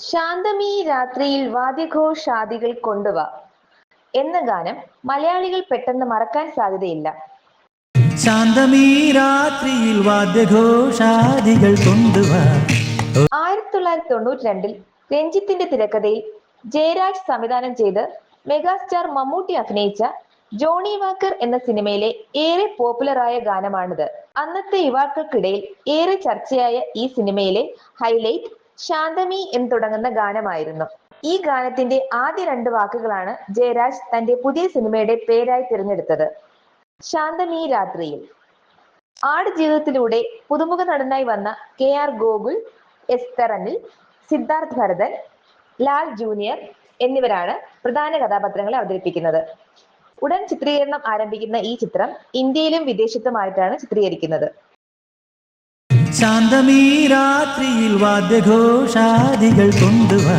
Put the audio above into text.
ശാന്തമീ രാത്രിയിൽ വാദ്യഘോഷാദികൾ കൊണ്ടുവാ. എന്ന ഗാനം മലയാളികൾ പെട്ടെന്ന് മറക്കാൻ സാധ്യതയില്ല. ശാന്തമീ രാത്രിയിൽ വാദ്യഘോഷാദികൾ കൊണ്ടുവാ. ആയിരത്തി തൊള്ളായിരത്തി തൊണ്ണൂറ്റി രണ്ടിൽ രഞ്ജിത്തിന്റെ തിരക്കഥയിൽ ജയരാജ് സംവിധാനം ചെയ്ത് മെഗാസ്റ്റാർ മമ്മൂട്ടി അഭിനയിച്ച ജോണി വാക്കർ എന്ന സിനിമയിലെ ഏറെ പോപ്പുലറായ ഗാനമാണിത്. അന്നത്തെ യുവാക്കൾക്കിടയിൽ ഏറെ ചർച്ചയായ ഈ സിനിമയിലെ ഹൈലൈറ്റ് ശാന്തമി എന്ന് തുടങ്ങുന്ന ഗാനമായിരുന്നു. ഈ ഗാനത്തിന്റെ ആദ്യ രണ്ട് വാക്കുകളാണ് ജയരാജ് തന്റെ പുതിയ സിനിമയുടെ പേരായി തിരഞ്ഞെടുത്തത്. ശാന്തമി രാത്രിയിൽ. ആട് ജീവിതത്തിലൂടെ പുതുമുഖ നടനായി വന്ന കെ ആർ ഗോകുൽ എസ് തറനിൽ സിദ്ധാർത്ഥ് ഭരതൻ ലാൽ ജൂനിയർ എന്നിവരാണ് പ്രധാന കഥാപാത്രങ്ങളെ അവതരിപ്പിക്കുന്നത്. ഉടൻ ചിത്രീകരണം ആരംഭിക്കുന്ന ഈ ചിത്രം ഇന്ത്യയിലും വിദേശത്തുമായിട്ടാണ് ചിത്രീകരിക്കുന്നത്. ശാന്തമീ രാത്രിയിൽ വാദ്യഘോഷാദികൾ കൊണ്ടുവാ.